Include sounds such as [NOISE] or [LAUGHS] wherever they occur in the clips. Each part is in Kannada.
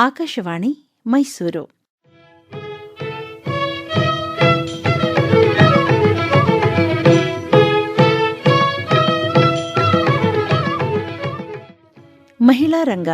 ಆಕಾಶವಾಣಿ ಮೈಸೂರು. ಮಹಿಳಾ ರಂಗ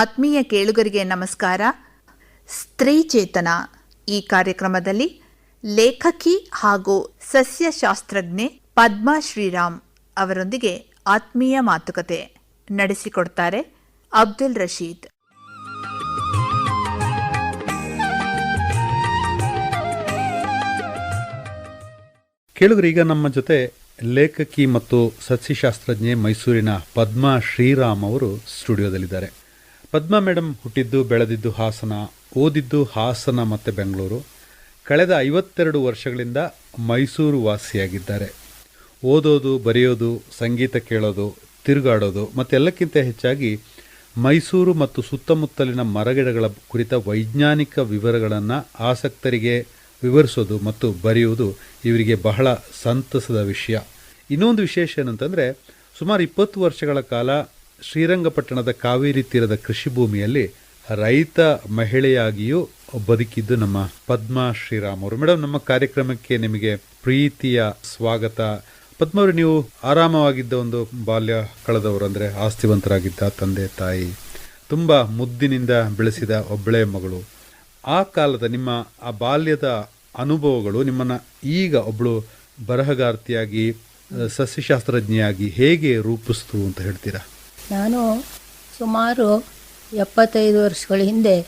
ಆತ್ಮೀಯ ಕೇಳುಗರಿಗೆ ನಮಸ್ಕಾರ. ಸ್ತ್ರೀ ಚೇತನ ಈ ಕಾರ್ಯಕ್ರಮದಲ್ಲಿ ಲೇಖಕಿ ಹಾಗೂ ಸಸ್ಯಶಾಸ್ತ್ರಜ್ಞೆ ಪದ್ಮಾ ಶ್ರೀರಾಮ್ ಅವರೊಂದಿಗೆ ಆತ್ಮೀಯ ಮಾತುಕತೆ ನಡೆಸಿಕೊಡ್ತಾರೆ ಅಬ್ದುಲ್ ರಶೀದ್. ಕೇಳುಗರೀಗ ನಮ್ಮ ಜೊತೆ ಲೇಖಕಿ ಮತ್ತು ಸಸ್ಯಶಾಸ್ತ್ರಜ್ಞೆ ಮೈಸೂರಿನ ಪದ್ಮಾ ಶ್ರೀರಾಮ್ ಅವರು ಸ್ಟುಡಿಯೋದಲ್ಲಿದ್ದಾರೆ. ಪದ್ಮಾ ಮೇಡಮ್ ಹುಟ್ಟಿದ್ದು, ಬೆಳೆದಿದ್ದು ಹಾಸನ, ಓದಿದ್ದು ಹಾಸನ ಮತ್ತು ಬೆಂಗಳೂರು. ಕಳೆದ ಐವತ್ತೆರಡು ವರ್ಷಗಳಿಂದ ಮೈಸೂರು ವಾಸಿಯಾಗಿದ್ದಾರೆ. ಓದೋದು, ಬರೆಯೋದು, ಸಂಗೀತ ಕೇಳೋದು, ತಿರುಗಾಡೋದು, ಮತ್ತೆಲ್ಲಕ್ಕಿಂತ ಹೆಚ್ಚಾಗಿ ಮೈಸೂರು ಮತ್ತು ಸುತ್ತಮುತ್ತಲಿನ ಮರಗಿಡಗಳ ಕುರಿತ ವೈಜ್ಞಾನಿಕ ವಿವರಗಳನ್ನು ಆಸಕ್ತರಿಗೆ ವಿವರಿಸೋದು ಮತ್ತು ಬರೆಯುವುದು ಇವರಿಗೆ ಬಹಳ ಸಂತಸದ ವಿಷಯ. ಇನ್ನೊಂದು ವಿಶೇಷ ಏನಂತಂದರೆ, ಸುಮಾರು ಇಪ್ಪತ್ತು ವರ್ಷಗಳ ಕಾಲ ಶ್ರೀರಂಗಪಟ್ಟಣದ ಕಾವೇರಿ ತೀರದ ಕೃಷಿ ಭೂಮಿಯಲ್ಲಿ ರೈತ ಮಹಿಳೆಯಾಗಿಯೂ ಬದುಕಿದ್ದು ನಮ್ಮ ಪದ್ಮಾ ಶ್ರೀರಾಮ್ ಅವರು. ಮೇಡಮ್ ನಮ್ಮ ಕಾರ್ಯಕ್ರಮಕ್ಕೆ ನಿಮಗೆ ಪ್ರೀತಿಯ ಸ್ವಾಗತ. ಪದ್ಮ ಅವರು, ನೀವು ಆರಾಮವಾಗಿದ್ದ ಒಂದು ಬಾಲ್ಯ ಕಳೆದವರು ಅಂದರೆ ಆಸ್ತಿವಂತರಾಗಿದ್ದ ತಂದೆ, ತಾಯಿ, ತುಂಬ ಮುದ್ದಿನಿಂದ ಬೆಳೆಸಿದ ಒಬ್ಬಳೆ ಮಗಳು. ಆ ಕಾಲದ ನಿಮ್ಮ, ಆ ಬಾಲ್ಯದ ಅನುಭವಗಳು ನಿಮ್ಮನ್ನ ಈಗ ಒಬ್ಬಳು ಬರಹಗಾರ್ತಿಯಾಗಿ, ಸಸ್ಯಶಾಸ್ತ್ರಜ್ಞೆಯಾಗಿ ಹೇಗೆ ರೂಪಿಸ್ತು ಅಂತ ಹೇಳ್ತೀರಾ? ನಾನು ಸುಮಾರು ಎಪ್ಪತ್ತೈದು ವರ್ಷಗಳ ಹಿಂದೆ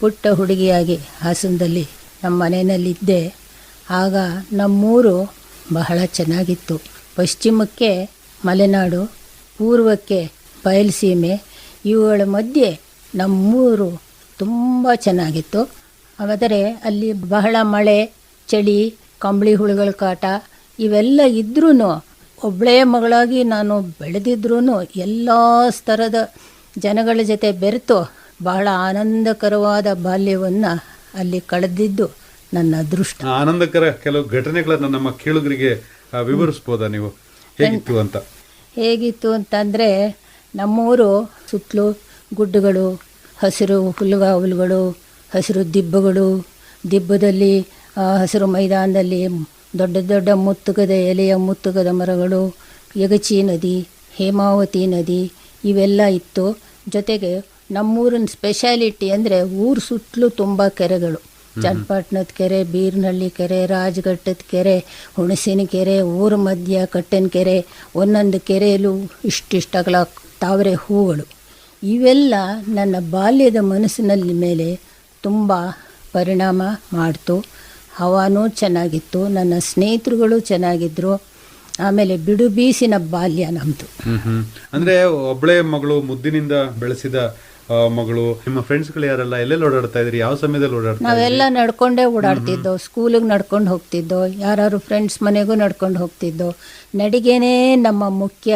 ಪುಟ್ಟ ಹುಡುಗಿಯಾಗಿ ಹಾಸನದಲ್ಲಿ ನಮ್ಮ ಮನೆಯಲ್ಲಿದ್ದೆ. ಆಗ ನಮ್ಮೂರು ಬಹಳ ಚೆನ್ನಾಗಿತ್ತು. ಪಶ್ಚಿಮಕ್ಕೆ ಮಲೆನಾಡು, ಪೂರ್ವಕ್ಕೆ ಬಯಲುಸೀಮೆ, ಇವುಗಳ ಮಧ್ಯೆ ನಮ್ಮೂರು ತುಂಬ ಚೆನ್ನಾಗಿತ್ತು. ಆದರೆ ಅಲ್ಲಿ ಬಹಳ ಮಳೆ, ಚಳಿ, ಕಂಬಳಿ ಹುಳುಗಳ ಕಾಟ ಇವೆಲ್ಲ ಇದ್ರೂ ಒಬ್ಬಳೇ ಮಗಳಾಗಿ ನಾನು ಬೆಳೆದಿದ್ರೂ ಎಲ್ಲ ಸ್ತರದ ಜನಗಳ ಜೊತೆ ಬೆರೆತು ಬಹಳ ಆನಂದಕರವಾದ ಬಾಲ್ಯವನ್ನು ಅಲ್ಲಿ ಕಳೆದಿದ್ದು ನನ್ನ ಅದೃಷ್ಟ. ಆನಂದಕರ ಕೆಲವು ಘಟನೆಗಳನ್ನು ನಮ್ಮ ಕೇಳುಗರಿಗೆ ವಿವರಿಸ್ಬೋದಾ ನೀವು? ಹೇಗಿತ್ತು ಅಂತ? ಹೇಗಿತ್ತು ಅಂತಂದರೆ ನಮ್ಮೂರು ಸುತ್ತಲೂ ಗುಡ್ಡಗಳು ಹಸಿರು ಹುಲ್ಲುಗಾವಲುಗಳು ಹಸಿರು ದಿಬ್ಬಗಳು ದಿಬ್ಬದಲ್ಲಿ ಹಸಿರು ಮೈದಾನದಲ್ಲಿ ದೊಡ್ಡ ದೊಡ್ಡ ಮುತ್ತುಗದ ಎಲೆಯ ಮುತ್ತುಗದ ಮರಗಳು ಯಗಚಿ ನದಿ ಹೇಮಾವತಿ ನದಿ ಇವೆಲ್ಲ ಇತ್ತು. ಜೊತೆಗೆ ನಮ್ಮೂರಿನ ಸ್ಪೆಷಾಲಿಟಿ ಅಂದರೆ ಊರು ಸುತ್ತಲೂ ತುಂಬ ಕೆರೆಗಳು. ಚನ್ನಪಟ್ಟಣದ ಕೆರೆ ಬೀರ್ನಹಳ್ಳಿ ಕೆರೆ ರಾಜಘಟ್ಟದ ಕೆರೆ ಹುಣಸಿನ ಕೆರೆ ಊರ ಮಧ್ಯ ಕಟ್ಟಿನ ಕೆರೆ ಒಂದೊಂದು ಕೆರೆಯಲ್ಲೂ ಇಷ್ಟಿಷ್ಟಗಳ ತಾವರೆ ಹೂಗಳು. ಇವೆಲ್ಲ ನನ್ನ ಬಾಲ್ಯದ ಮನಸ್ಸಿನಲ್ಲಿ ಮೇಲೆ ತುಂಬ ಪರಿಣಾಮ ಮಾಡ್ತು. ಹವಾನೂ ಚೆನ್ನಾಗಿತ್ತು ನನ್ನ ಸ್ನೇಹಿತರುಗಳು ಚೆನ್ನಾಗಿದ್ರು ಆಮೇಲೆ ಬಿಡು ಬೀಸಿನ ಬಾಲ್ಯ ನಮ್ಮದು ಅಂದ್ರೆ ಒಬ್ಬಳೇ ಮಗಳು ಮುದ್ದಿನಿಂದ ಬೆಳೆಸಿದ ಮಗಳು ನಿಮ್ಮ ಫ್ರೆಂಡ್ಸ್ಗಳು ಯಾರೆಲ್ಲ ಎಲ್ಲೆಲ್ಲಿ ಓಡಾಡ್ತಾ ಇದ್ರಿ? ಯಾವ ಸಮಯದಲ್ಲಿ ಓಡಾಡ್ತಾ ನಾವೆಲ್ಲ ನಡ್ಕೊಂಡೇ ಓಡಾಡ್ತಿದ್ದೋ ಸ್ಕೂಲಿಗೆ ನಡ್ಕೊಂಡು ಹೋಗ್ತಿದ್ದೋ ಯಾರು ಫ್ರೆಂಡ್ಸ್ ಮನೆಗೂ ನಡ್ಕೊಂಡು ಹೋಗ್ತಿದ್ದೋ ನಡಿಗೆನೇ ನಮ್ಮ ಮುಖ್ಯ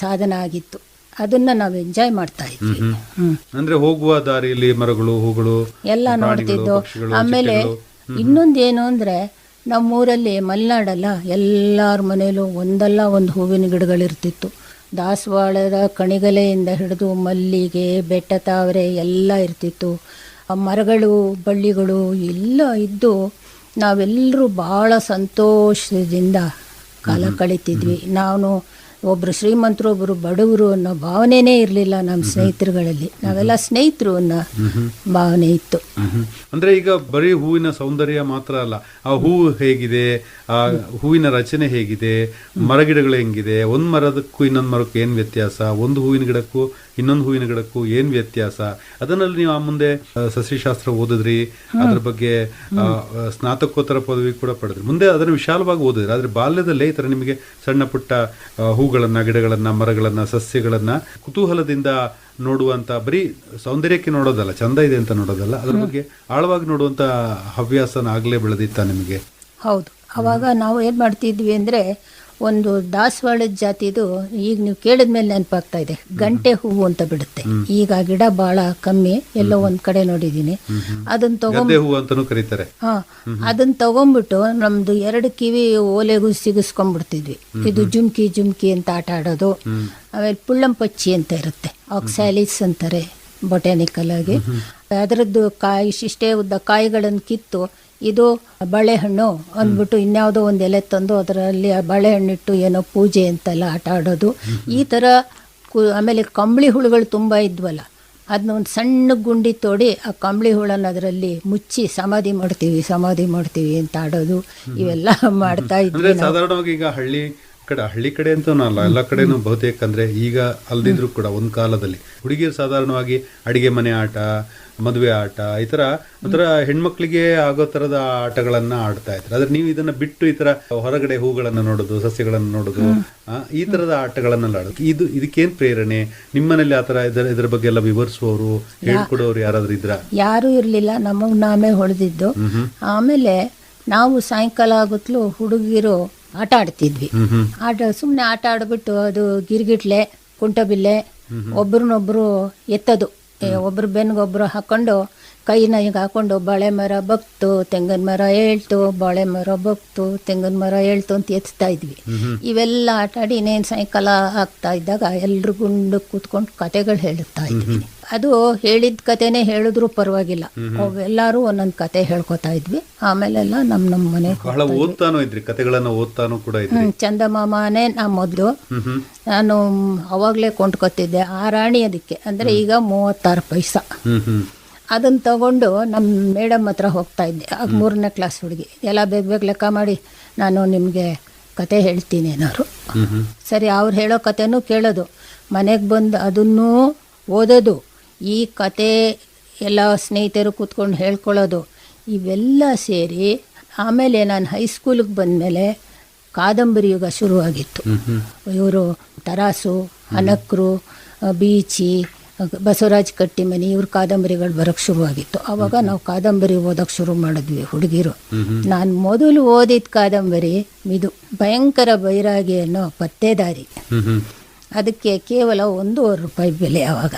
ಸಾಧನ ಆಗಿತ್ತು. ಅದನ್ನ ನಾವು ಎಂಜಾಯ್ ಮಾಡ್ತಾ ಇದ್ವಿ. ಅಂದ್ರೆ ಹೋಗುವ ದಾರಿಯಲ್ಲಿ ಮರಗಳು ಹೂಗಳು ಎಲ್ಲ ನೋಡ್ತಿದ್ದೋ ಆಮೇಲೆ. ಇನ್ನೊಂದೇನು ಅಂದರೆ ನಮ್ಮೂರಲ್ಲಿ ಮಲೆನಾಡಲ್ಲ ಎಲ್ಲರ ಮನೇಲೂ ಒಂದಲ್ಲ ಒಂದು ಹೂವಿನ ಗಿಡಗಳಿರ್ತಿತ್ತು. ದಾಸವಾಳದ ಕಣಿಗಲೆಯಿಂದ ಹಿಡಿದು ಮಲ್ಲಿಗೆ ಬೆಟ್ಟ ತಾವರೆ ಎಲ್ಲ ಇರ್ತಿತ್ತು. ಆ ಮರಗಳು ಬಳ್ಳಿಗಳು ಎಲ್ಲ ಇದ್ದು ನಾವೆಲ್ಲರೂ ಭಾಳ ಸಂತೋಷದಿಂದ ಕಾಲ ಕಳೀತಿದ್ವಿ. ನಾನು ಒಬ್ಬರು ಶ್ರೀಮಂತರು ಒಬ್ಬರು ಬಡವರು ಅನ್ನೋ ಭಾವನೆನೇ ಇರಲಿಲ್ಲ ನಮ್ಮ ಸ್ನೇಹಿತರುಗಳಲ್ಲಿ. ನಾವೆಲ್ಲ ಸ್ನೇಹಿತರು ಅನ್ನೋ ಭಾವನೆ ಇತ್ತು. ಅಂದ್ರೆ ಈಗ ಬರೀ ಹೂವಿನ ಸೌಂದರ್ಯ ಮಾತ್ರ ಅಲ್ಲ ಆ ಹೂವು ಹೇಗಿದೆ ಆ ಹೂವಿನ ರಚನೆ ಹೇಗಿದೆ ಮರಗಿಡಗಳು ಹೆಂಗಿದೆ ಒಂದ್ ಮರದಕ್ಕೂ ಇನ್ನೊಂದು ಮರಕ್ಕೂ ಏನು ವ್ಯತ್ಯಾಸ? ಒಂದು ಹೂವಿನ ಗಿಡಕ್ಕೂ ಇನ್ನೊಂದು ಹೂವಿನ ಗಿಡಕ್ಕೂ ಏನ್ ವ್ಯತ್ಯಾಸ? ಅದನ್ನಲ್ಲಿ ನೀವು ಆ ಮುಂದೆ ಸಸ್ಯಶಾಸ್ತ್ರ ಓದಿದ್ರಿ. ಅದ್ರ ಬಗ್ಗೆ ಸ್ನಾತಕೋತ್ತರ ಪದವಿ ಕೂಡ ಪಡೆದ್ರಿ. ಮುಂದೆ ಅದನ್ನು ವಿಶಾಲವಾಗಿ ಓದಿದ್ರಿ. ಆದ್ರೆ ಬಾಲ್ಯದಲ್ಲೇ ಈ ತರ ನಿಮಗೆ ಸಣ್ಣ ಪುಟ್ಟ ಹೂಗಳನ್ನ ಗಿಡಗಳನ್ನ ಮರಗಳನ್ನ ಸಸ್ಯಗಳನ್ನ ಕುತೂಹಲದಿಂದ ನೋಡುವಂತ ಬರೀ ಸೌಂದರ್ಯಕ್ಕೆ ನೋಡೋದಲ್ಲ ಚಂದ ಇದೆ ಅಂತ ನೋಡೋದಲ್ಲ ಅದ್ರ ಬಗ್ಗೆ ಆಳವಾಗಿ ನೋಡುವಂತ ಹವ್ಯಾಸನ ಆಗ್ಲೇ ಬೆಳೆದಿತ್ತ ನಿಮಗೆ? ಹೌದು. ಅವಾಗ ನಾವು ಏನ್ ಮಾಡ್ತಿದ್ವಿ ಅಂದರೆ ಒಂದು ದಾಸವಾಳದ ಜಾತಿದು ಈಗ ನೀವು ಕೇಳಿದ ಮೇಲೆ ನೆನಪಾಗ್ತಾ ಇದೆ. ಗಂಟೆ ಹೂವು ಅಂತ ಬಿಡುತ್ತೆ. ಈಗ ಗಿಡ ಬಹಳ ಕಮ್ಮಿ ಎಲ್ಲೋ ಒಂದ್ ಕಡೆ ನೋಡಿದೀನಿ. ಅದನ್ನ ತಗೊಂಡ್ ಕರೀತಾರೆ. ಹಾ ಅದನ್ನ ತಗೊಂಡ್ಬಿಟ್ಟು ನಮ್ದು ಎರಡು ಕಿವಿ ಓಲೆಗೂ ಸಿಗಿಸ್ಕೊಂಡ್ಬಿಡ್ತಿದ್ವಿ. ಇದು ಜುಮ್ಕಿ ಜುಮ್ಕಿ ಅಂತ ಆಟ ಆಡೋದು. ಆಮೇಲೆ ಪುಳ್ಳಂ ಪಚ್ಚಿ ಅಂತ ಇರುತ್ತೆ. ಆಕ್ಸಾಲಿಸ್ ಅಂತಾರೆ ಬೊಟ್ಯಾನಿಕಲ್ ಆಗಿ. ಅದರದ್ದು ಕಾಯಿ ಇಷ್ಟೇ ಉದ್ದ ಕಾಯಿಗಳನ್ನು ಕಿತ್ತು ಇದು ಬಾಳೆಹಣ್ಣು ಅಂದ್ಬಿಟ್ಟು ಇನ್ಯಾವುದೋ ಒಂದು ಎಲೆ ತಂದು ಅದರಲ್ಲಿ ಆ ಬಾಳೆಹಣ್ಣಿಟ್ಟು ಏನೋ ಪೂಜೆ ಅಂತೆಲ್ಲ ಆಟ ಆಡೋದು ಈ ಥರ ಕು- ಆಮೇಲೆ ಕಂಬಳಿ ಹುಳುಗಳು ತುಂಬ ಇದ್ವಲ್ಲ ಅದನ್ನ ಒಂದು ಸಣ್ಣ ಗುಂಡಿ ತೋಡಿ ಆ ಕಂಬಳಿ ಹುಳನ ಅದರಲ್ಲಿ ಮುಚ್ಚಿ ಸಮಾಧಿ ಮಾಡ್ತೀವಿ ಸಮಾಧಿ ಮಾಡ್ತೀವಿ ಅಂತ ಆಡೋದು ಇವೆಲ್ಲ ಮಾಡ್ತಾ ಇದ್ವಿ. ಸಾಧಾರಣವಾಗಿ ಈಗ ಹಳ್ಳಿ ಕಡೆ ಹಳ್ಳಿ ಕಡೆ ಅಂತ ಅಲ್ಲ ಎಲ್ಲ ಕಡೆನೂ ಬಹುತೇಕ ಅಂದ್ರೆ ಈಗ ಅಲ್ದಿದ್ರು ಕೂಡ ಒಂದ್ ಕಾಲದಲ್ಲಿ ಹುಡುಗಿಯರು ಸಾಧಾರಣವಾಗಿ ಅಡಿಗೆ ಮನೆ ಆಟ ಮದುವೆ ಆಟ ಈ ತರ ಒಂಥರ ಹೆಣ್ಮಕ್ಳಿಗೆ ಆಗೋ ತರದ ಆಟಗಳನ್ನ ಆಡ್ತಾ ಇದ್ರು. ಆದ್ರೆ ನೀವು ಇದನ್ನ ಬಿಟ್ಟು ಈ ತರ ಹೊರಗಡೆ ಹೂಗಳನ್ನ ನೋಡೋದು ಸಸ್ಯಗಳನ್ನ ನೋಡೋದು ಆ, ಈ ತರದ ಆಟಗಳನ್ನೆಲ್ಲ ಆಡೋದು. ಇದು ಇದಕ್ಕೇನ್ ಪ್ರೇರಣೆ? ನಿಮ್ಮನೇಲಿ ಆತರ ಇದರ ಇದ್ರ ಬಗ್ಗೆ ಎಲ್ಲ ವಿವರಿಸುವವರು ಹೇಳ್ಕೊಡೋರು ಯಾರಾದ್ರೂ ಇದ್ರ? ಯಾರು ಇರಲಿಲ್ಲ ನಮಗೆ ನಾಮೇ ಹೊಡೆದಿದ್ದು. ಆಮೇಲೆ ನಾವು ಸಾಯಂಕಾಲ ಆಗುತ್ತಲೂ ಹುಡುಗಿರು ಆಟ ಆಡ್ತಿದ್ವಿ. ಆಟ ಸುಮ್ಮನೆ ಆಟ ಆಡ್ಬಿಟ್ಟು ಅದು ಗಿರ್ಗಿಟ್ಲೆ ಕುಂಟಬಿಲ್ಲೆ ಒಬ್ರನ್ನೊಬ್ರು ಎತ್ತದು. ಒಬ್ರು ಬೆನ್ಗೊಬ್ರು ಹಾಕೊಂಡು ಕೈನ ಈಗ ಹಾಕೊಂಡು ಬಾಳೆ ಮರ ಬಗ್ತು ತೆಂಗಿನ ಮರ ಏಳ್ತು ಬಾಳೆ ಮರ ಬಗ್ತು ತೆಂಗಿನ ಮರ ಏಳ್ತು ಅಂತ ಎತ್ತಾ ಇದ್ವಿ. ಇವೆಲ್ಲ ಆಟ ಆಡಿ ಇನ್ನೇನು ಸಾಯಂಕಾಲ ಆಗ್ತಾ ಇದ್ದಾಗ ಎಲ್ರು ಗುಂಡು ಕೂತ್ಕೊಂಡು ಕತೆಗಳು ಹೇಳುತ್ತಾ ಇದ್ವಿ. ಅದು ಹೇಳಿದ ಕತೆನೇ ಹೇಳಿದ್ರು ಪರವಾಗಿಲ್ಲ. ಎಲ್ಲರೂ ಒಂದೊಂದು ಕತೆ ಹೇಳ್ಕೊತಾ ಇದ್ವಿ. ಆಮೇಲೆಲ್ಲ ನಮ್ಮ ನಮ್ಮ ಮನೆ ಬಹಳ ಓದ್ತಾನು ಇದ್ರಿ ಕತೆಗಳನ್ನ ಓದ್ತಾನು ಕೂಡ ಚಂದಮಾಮನೇ ನಾ ಮೊದಲು ನಾನು ಅವಾಗಲೇ ಕೊಂಡ್ಕೊತಿದ್ದೆ ಆ ರಾಣಿ ಅದಕ್ಕೆ. ಅಂದರೆ ಈಗ ಮೂವತ್ತಾರು ಪೈಸಾ. ಅದನ್ನು ತಗೊಂಡು ನಮ್ಮ ಮೇಡಮ್ ಹತ್ರ ಹೋಗ್ತಾ ಇದ್ದೆ. ಆಗ ಮೂರನೇ ಕ್ಲಾಸ್ ಹುಡುಗಿ. ಎಲ್ಲ ಬೇಗ ಬೇಗ ಲೆಕ್ಕ ಮಾಡಿ ನಾನು ನಿಮಗೆ ಕತೆ ಹೇಳ್ತೀನಿ ಏನಾದ್ರು ಸರಿ ಅವ್ರು ಹೇಳೋ ಕತೆನೂ ಕೇಳೋದು. ಮನೆಗೆ ಬಂದು ಅದನ್ನೂ ಓದೋದು. ಈ ಕತೆ ಎಲ್ಲ ಸ್ನೇಹಿತರು ಕೂತ್ಕೊಂಡು ಹೇಳ್ಕೊಳ್ಳೋದು ಇವೆಲ್ಲ ಸೇರಿ ಆಮೇಲೆ ನಾನು ಹೈಸ್ಕೂಲಿಗೆ ಬಂದಮೇಲೆ ಕಾದಂಬರಿ ಯುಗ ಶುರುವಾಗಿತ್ತು. ಇವರು ತರಾಸು ಅನಕ್ರು ಬೀಚಿ ಬಸವರಾಜ್ ಕಟ್ಟಿಮನಿ ಇವ್ರ ಕಾದಂಬರಿಗಳು ಬರೋಕ್ಕೆ ಶುರುವಾಗಿತ್ತು. ಆವಾಗ ನಾವು ಕಾದಂಬರಿ ಓದೋಕ್ಕೆ ಶುರು ಮಾಡಿದ್ವಿ ಹುಡುಗಿರು. ನಾನು ಮೊದಲು ಓದಿದ ಕಾದಂಬರಿ ಇದು ಭಯಂಕರ ಬೈರಾಗಿ ಅನ್ನೋ ಪತ್ತೇದಾರಿ. ಅದಕ್ಕೆ ಕೇವಲ ಒಂದೂವರೆ ರೂಪಾಯಿ ಬೆಲೆ ಆವಾಗ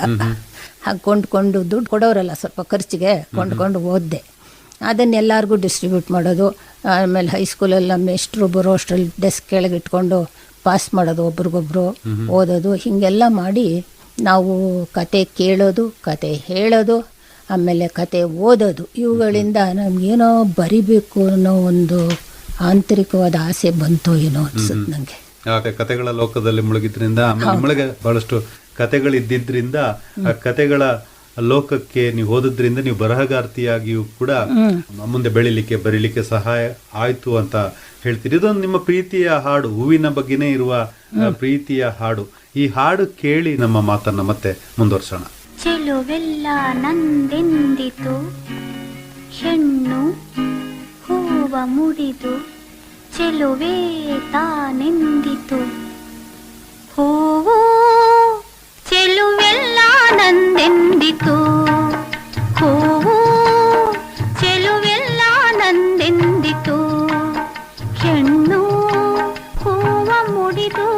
ಹಾಗೆ ಕೊಂಡ್ಕೊಂಡು ದುಡ್ಡು ಕೊಡೋರಲ್ಲ ಸ್ವಲ್ಪ ಖರ್ಚಿಗೆ ಕೊಂಡ್ಕೊಂಡು ಓದಿದೆ ಅದನ್ನೆಲ್ಲರಿಗೂ ಡಿಸ್ಟ್ರಿಬ್ಯೂಟ್ ಮಾಡೋದು ಆಮೇಲೆ ಹೈಸ್ಕೂಲೆಲ್ಲ ಮೇಷ್ಟ್ರು ಬರೋ ಅಷ್ಟರಲ್ಲಿ ಡೆಸ್ಕ್ ಕೆಳಗೆ ಇಟ್ಕೊಂಡು ಪಾಸ್ ಮಾಡೋದು ಒಬ್ರಿಗೊಬ್ರು ಓದೋದು ಹೀಗೆಲ್ಲ ಮಾಡಿ ನಾವು ಕತೆ ಕೇಳೋದು ಕತೆ ಹೇಳೋದು ಆಮೇಲೆ ಕತೆ ಓದೋದು. ಇವುಗಳಿಂದ ನಮಗೇನೋ ಬರಿಬೇಕು ಅನ್ನೋ ಒಂದು ಆಂತರಿಕವಾದ ಆಸೆ ಬಂತು ಏನೋ ಅನ್ಸುತ್ತೆ ನನಗೆ ಕತೆಗಳ ಲೋಕದಲ್ಲಿ ಮುಳುಗಿದ್ರಿಂದ ಬಹಳಷ್ಟು ಕತೆಗಳು ಇದ್ದಿದ್ರಿಂದ ಆ ಕತೆಗಳ ಲೋಕಕ್ಕೆ ನೀವು ಓದೋದ್ರಿಂದ ನೀವು ಬರಹಗಾರ್ತಿಯಾಗಿಯೂ ಕೂಡ ಮುಂದೆ ಬೆಳಿಲಿಕ್ಕೆ ಬರೀಲಿಕ್ಕೆ ಸಹಾಯ ಆಯ್ತು ಅಂತ ಹೇಳ್ತೀರಿ. ಇದೊಂದು ನಿಮ್ಮ ಪ್ರೀತಿಯ ಹಾಡು ಹೂವಿನ ಬಗ್ಗೆನೇ ಇರುವ ಪ್ರೀತಿಯ ಹಾಡು. ಈ ಹಾಡು ಕೇಳಿ ನಮ್ಮ ಮಾತನ್ನ ಮತ್ತೆ ಮುಂದುವರ್ಸೋಣ. ಚೆಲುವೆಲ್ಲ ನಂದೆಂದಿತು? ಹೆಣ್ಣು ಹೂವ ಮುಡಿದು ಚೆಲುವೆ ತಾನೆಂದಿತು? ಹೂವು ಚೆಲುವೆಲ್ಲ ನಂದೆಂದಿತು? ಹೂವು ಚೆಲುವೆಲ್ಲ ನಂದೆಂದಿತು? ಹೆಣ್ಣು ಹೂವ ಮುಡಿದು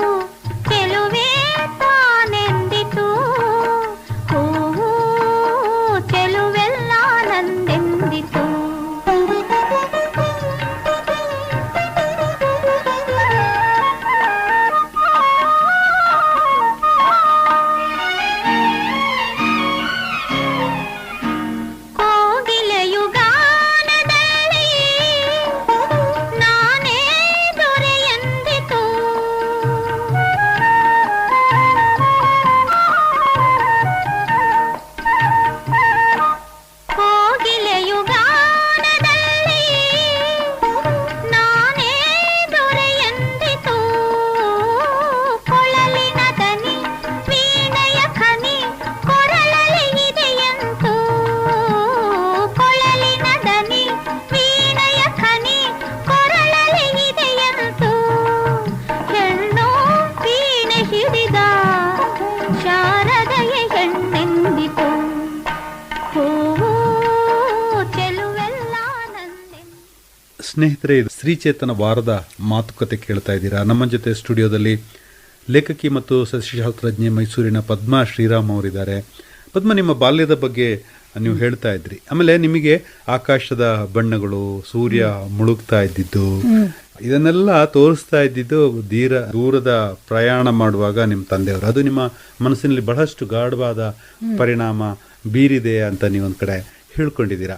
ಸ್ನೇಹಿತರೆ ಶ್ರೀ ಶ್ರೀಚೇತನ ವಾರದ ಮಾತುಕತೆ ಕೇಳ್ತಾ ಇದ್ದೀರಾ? ನಮ್ಮ ಜೊತೆ ಸ್ಟುಡಿಯೋದಲ್ಲಿ ಲೇಖಕಿ ಮತ್ತು ಸಸ್ಯಶಾಸ್ತ್ರಜ್ಞೆ ಮೈಸೂರಿನ ಪದ್ಮಾ ಶ್ರೀರಾಮ್ ಅವರಿದ್ದಾರೆ. ಪದ್ಮ ನಿಮ್ಮ ಬಾಲ್ಯದ ಬಗ್ಗೆ ನೀವು ಹೇಳ್ತಾ ಇದ್ರಿ. ಆಮೇಲೆ ನಿಮಗೆ ಆಕಾಶದ ಬಣ್ಣಗಳು ಸೂರ್ಯ ಮುಳುಗ್ತಾ ಇದ್ದಿದ್ದು ಇದನ್ನೆಲ್ಲ ತೋರಿಸ್ತಾ ಇದ್ದಿದ್ದು ದೀರ ದೂರದ ಪ್ರಯಾಣ ಮಾಡುವಾಗ ನಿಮ್ಮ ತಂದೆಯವರು. ಅದು ನಿಮ್ಮ ಮನಸ್ಸಿನಲ್ಲಿ ಬಹಳಷ್ಟು ಗಾಢವಾದ ಪರಿಣಾಮ ಬೀರಿದೆ ಅಂತ ನೀವೊಂದು ಕಡೆ ಹೇಳ್ಕೊಂಡಿದ್ದೀರಾ.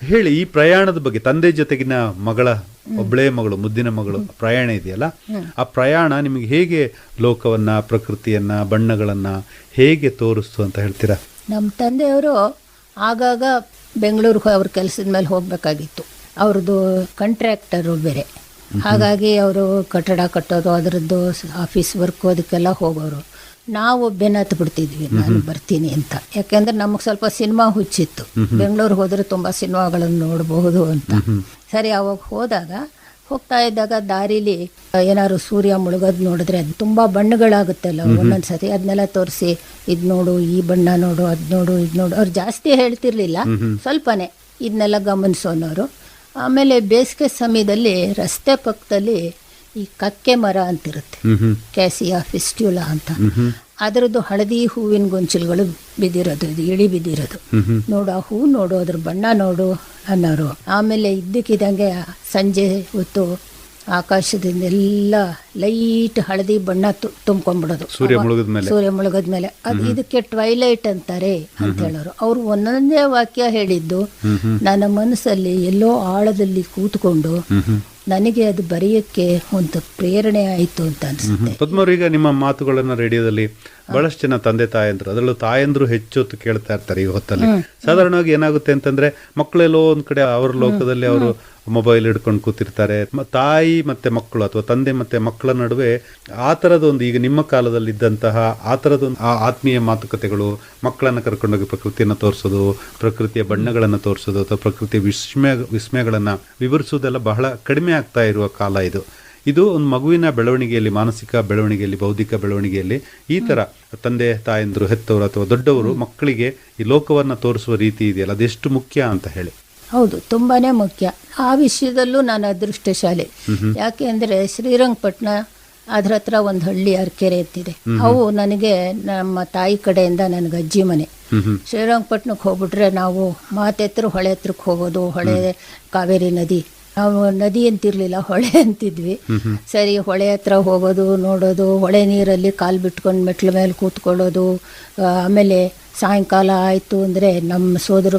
ಹೇಳಿ ಈ ಪ್ರಯಾಣದ ಬಗ್ಗೆ ತಂದೆ ಜೊತೆಗಿನ ಮಗಳ ಒಬ್ಬಳೇ ಮಗಳು ಮುದ್ದಿನ ಮಗಳು ಪ್ರಯಾಣ ಇದೆಯಲ್ಲ? ಆ ಪ್ರಯಾಣ ನಿಮಗೆ ಹೇಗೆ ಲೋಕವನ್ನ ಪ್ರಕೃತಿಯನ್ನ ಬಣ್ಣಗಳನ್ನ ಹೇಗೆ ತೋರಿಸ್ತು ಅಂತ ಹೇಳ್ತೀರಾ? ನಮ್ಮ ತಂದೆಯವರು ಆಗಾಗ ಬೆಂಗಳೂರಿಗೆ ಅವ್ರ ಕೆಲಸದ ಮೇಲೆ ಹೋಗಬೇಕಾಗಿತ್ತು. ಅವ್ರದ್ದು ಕಂಟ್ರಾಕ್ಟರು ಬೇರೆ. ಹಾಗಾಗಿ ಅವರು ಕಟ್ಟಡ ಕಟ್ಟೋದು ಅದರದ್ದು ಆಫೀಸ್ ವರ್ಕು ಅದಕ್ಕೆಲ್ಲ ಹೋಗೋರು. ನಾವು ಬೆನ್ನತ್ತು ಬಿಡ್ತಿದ್ವಿ ನಾನು ಬರ್ತೀನಿ ಅಂತ. ಯಾಕೆಂದ್ರೆ ನಮಗೆ ಸ್ವಲ್ಪ ಸಿನಿಮಾ ಹುಚ್ಚಿತ್ತು. ಬೆಂಗಳೂರಿಗೆ ಹೋದರೆ ತುಂಬ ಸಿನಿಮಾಗಳನ್ನು ನೋಡಬಹುದು ಅಂತ. ಸರಿ ಅವಾಗ ಹೋದಾಗ ಹೋಗ್ತಾ ಇದ್ದಾಗ ದಾರಿಲಿ ಏನಾದ್ರು ಸೂರ್ಯ ಮುಳುಗೋದು ನೋಡಿದ್ರೆ ಅದು ತುಂಬ ಬಣ್ಣಗಳಾಗುತ್ತಲ್ಲ ಒಂದೊಂದು ಸತಿ ಅದನ್ನೆಲ್ಲ ತೋರಿಸಿ ಇದು ನೋಡು ಈ ಬಣ್ಣ ನೋಡು ಅದು ನೋಡು ಇದು ನೋಡು. ಅವ್ರು ಜಾಸ್ತಿ ಹೇಳ್ತಿರ್ಲಿಲ್ಲ. ಸ್ವಲ್ಪನೇ ಇದನ್ನೆಲ್ಲ ಗಮನಿಸೋನವರು. ಆಮೇಲೆ ಬೇಸಿಗೆ ಸಮಯದಲ್ಲಿ ರಸ್ತೆ ಪಕ್ಕದಲ್ಲಿ ಈ ಕಕ್ಕೆ ಮರ ಅಂತಿರುತ್ತೆ. ಕ್ಯಾಸಿಯ ಫಿಸ್ಟ್ಯೂಲ ಅಂತ. ಅದರದ್ದು ಹಳದಿ ಹೂವಿನ ಗೊಂಚಲುಗಳು ಬಿದ್ದಿರೋದು ಇದು ಇಳಿ ಬಿದ್ದಿರೋದು. ನೋಡು ಆ ಹೂ ನೋಡು ಅದ್ರ ಬಣ್ಣ ನೋಡು ಅನ್ನೋರು. ಆಮೇಲೆ ಇದ್ದಕ್ಕಿದ್ದಂಗೆ ಸಂಜೆ ಹೊತ್ತು ಆಕಾಶದಿಂದ ಎಲ್ಲ ಲೈಟ್ ಹಳದಿ ಬಣ್ಣ ತುಂಬ್ಕೊಂಡ್ಬಿಡೋದು. ಸೂರ್ಯ ಮುಳುಗದ ಮೇಲೆ ಅದು ಇದಕ್ಕೆ ಟ್ವೈಲೈಟ್ ಅಂತಾರೆ ಅಂತ ಹೇಳೋರು. ಅವ್ರು ಒಂದೊಂದೇ ವಾಕ್ಯ ಹೇಳಿದ್ದು ನನ್ನ ಮನಸ್ಸಲ್ಲಿ ಎಲ್ಲೋ ಆಳದಲ್ಲಿ ಕೂತ್ಕೊಂಡು ನನಗೆ ಅದು ಬರೆಯಕ್ಕೆ ಒಂದು ಪ್ರೇರಣೆ ಆಯಿತು ಅಂತ ಅನಿಸುತ್ತೆ. ಈಗ ನಿಮ್ಮ ಮಾತುಗಳನ್ನು ರೇಡಿಯೋದಲ್ಲಿ ಬಹಳಷ್ಟು ಜನ ತಂದೆ ತಾಯಂದ್ರು ಅದರಲ್ಲೂ ತಾಯಂದ್ರು ಹೆಚ್ಚು ಹೊತ್ತು ಕೇಳ್ತಾ ಇರ್ತಾರೆ ಈ ಹೊತ್ತಲ್ಲಿ. ಸಾಧಾರಣವಾಗಿ ಏನಾಗುತ್ತೆ ಅಂತಂದ್ರೆ ಮಕ್ಕಳೆಲ್ಲೋ ಒಂದ್ ಕಡೆ ಅವ್ರ ಲೋಕದಲ್ಲಿ ಅವರು ಮೊಬೈಲ್ ಹಿಡ್ಕೊಂಡು ಕೂತಿರ್ತಾರೆ. ತಾಯಿ ಮತ್ತೆ ಮಕ್ಕಳು ಅಥವಾ ತಂದೆ ಮತ್ತೆ ಮಕ್ಕಳ ನಡುವೆ ಆ ತರದೊಂದು ಈಗ ನಿಮ್ಮ ಕಾಲದಲ್ಲಿ ಇದ್ದಂತಹ ಆ ಥರದೊಂದು ಆ ಆತ್ಮೀಯ ಮಾತುಕತೆಗಳು ಮಕ್ಕಳನ್ನ ಕರ್ಕೊಂಡೋಗಿ ಪ್ರಕೃತಿಯನ್ನು ತೋರಿಸೋದು ಪ್ರಕೃತಿಯ ಬಣ್ಣಗಳನ್ನು ತೋರಿಸೋದು ಅಥವಾ ಪ್ರಕೃತಿಯ ವಿಸ್ಮಯ ವಿಸ್ಮಯಗಳನ್ನು ವಿವರಿಸುವುದೆಲ್ಲ ಬಹಳ ಕಡಿಮೆ ಆಗ್ತಾ ಇರುವ ಕಾಲ ಇದು. ಇದು ಒಂದು ಮಗುವಿನ ಬೆಳವಣಿಗೆಯಲ್ಲಿ ಮಾನಸಿಕ ಬೆಳವಣಿಗೆಯಲ್ಲಿ ಬೌದ್ಧಿಕ ಬೆಳವಣಿಗೆಯಲ್ಲಿ ಈ ತರ ತಂದೆ ತಾಯಂದ್ರು ಹೆತ್ತವರು ಅಥವಾ ದೊಡ್ಡವರು ಮಕ್ಕಳಿಗೆ ಈ ಲೋಕವನ್ನ ತೋರಿಸುವ ರೀತಿ ಇದೆಯಲ್ಲ ಅದೆಷ್ಟು ಮುಖ್ಯ ಅಂತ ಹೇಳಿ. ಹೌದು ತುಂಬಾನೇ ಮುಖ್ಯ. ಆ ವಿಷಯದಲ್ಲೂ ನಾನು ಅದೃಷ್ಟಶಾಲಿ. ಯಾಕೆ ಅಂದರೆ ಶ್ರೀರಂಗಪಟ್ಟಣ ಅದ್ರ ಹತ್ರ ಒಂದು ಹಳ್ಳಿ ಅರ್ಕೆರೆ ಎತ್ತಿದೆ. ಅವು ನನಗೆ ನಮ್ಮ ತಾಯಿ ಕಡೆಯಿಂದ ನನಗೆ ಅಜ್ಜಿ ಮನೆ. ಶ್ರೀರಂಗಪಟ್ಟಣಕ್ಕೆ ಹೋಗ್ಬಿಟ್ರೆ ನಾವು ಮಾತೆತ್ರ ಹೊಳೆ ಹತ್ರಕ್ಕೆ ಹೋಗೋದು ಹೊಳೆ ಕಾವೇರಿ ನದಿ. ನಾವು ನದಿ ಅಂತಿರ್ಲಿಲ್ಲ ಹೊಳೆ ಅಂತಿದ್ವಿ. ಸರಿ ಹೊಳೆ ಹತ್ರ ಹೋಗೋದು ನೋಡೋದು ಹೊಳೆ ನೀರಲ್ಲಿ ಕಾಲು ಬಿಟ್ಕೊಂಡು ಮೆಟ್ಲ ಮೇಲೆ ಕೂತ್ಕೊಳ್ಳೋದು. ಆಮೇಲೆ ಸಾಯಂಕಾಲ ಆಯಿತು ಅಂದರೆ ನಮ್ಮ ಸೋದರ